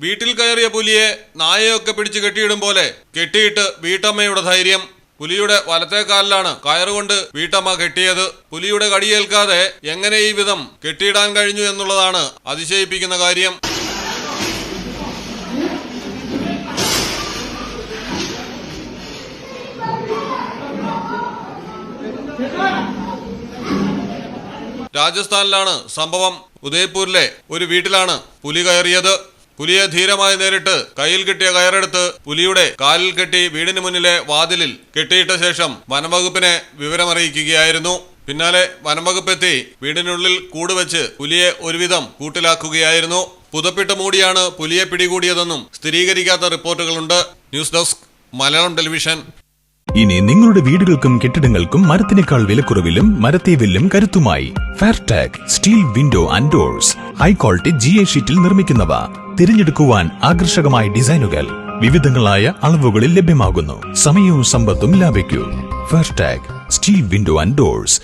വീട്ടിൽ കയറിയ പുലിയെ നായയൊക്കെ പിടിച്ച് കെട്ടിയിടും പോലെ കെട്ടിയിട്ട് വീട്ടമ്മയുടെ ധൈര്യം പുലിയുടെ വലത്തെ കാലിലാണ്. കയറുകൊണ്ട് വീട്ടമ്മ കെട്ടിയത്. പുലിയുടെ കടിയേൽക്കാതെ എങ്ങനെ ഈ വിധം കെട്ടിയിടാൻ കഴിഞ്ഞു എന്നുള്ളതാണ് അതിശയിപ്പിക്കുന്ന കാര്യം. രാജസ്ഥാനിലാണ് സംഭവം. ഉദയ്പൂരിലെ ഒരു വീട്ടിലാണ് പുലി കയറിയത്. പുലിയെ ധീരമായി നേരിട്ട് കയ്യിൽ കിട്ടിയ കയറെടുത്ത് പുലിയുടെ കാലിൽ കെട്ടി വീടിന് മുന്നിലെ വാതിലിൽ കെട്ടിയിട്ട ശേഷം വനംവകുപ്പിനെ വിവരമറിയിക്കുകയായിരുന്നു. പിന്നാലെ വനംവകുപ്പ് എത്തി വീടിനുള്ളിൽ കൂടുവെച്ച് പുലിയെ ഒരുവിധം കൂട്ടിലാക്കുകയായിരുന്നു. പുതപ്പിട്ട് മൂടിയാണ് പുലിയെ പിടികൂടിയതെന്നും സ്ഥിരീകരിക്കാത്ത റിപ്പോർട്ടുകളുണ്ട്. News desk Malayalam television. ഇനി നിങ്ങളുടെ വീടുകൾക്കും കെട്ടിടങ്ങൾക്കും മരത്തിനേക്കാൾ വിലക്കുറവിലും മരത്തെ വില്ലും കരുത്തുമായി. Fairtac steel window and doors high quality G A ഷീറ്റിൽ നിർമ്മിക്കുന്നവ. തിരഞ്ഞെടുക്കുവാൻ ആകർഷകമായ ഡിസൈനുകൾ. വിവിധങ്ങളായ അളവുകളിൽ ലഭ്യമാകുന്നു. സമയവും സമ്പത്തും ലാഭിക്കൂ. Fairtac steel window and doors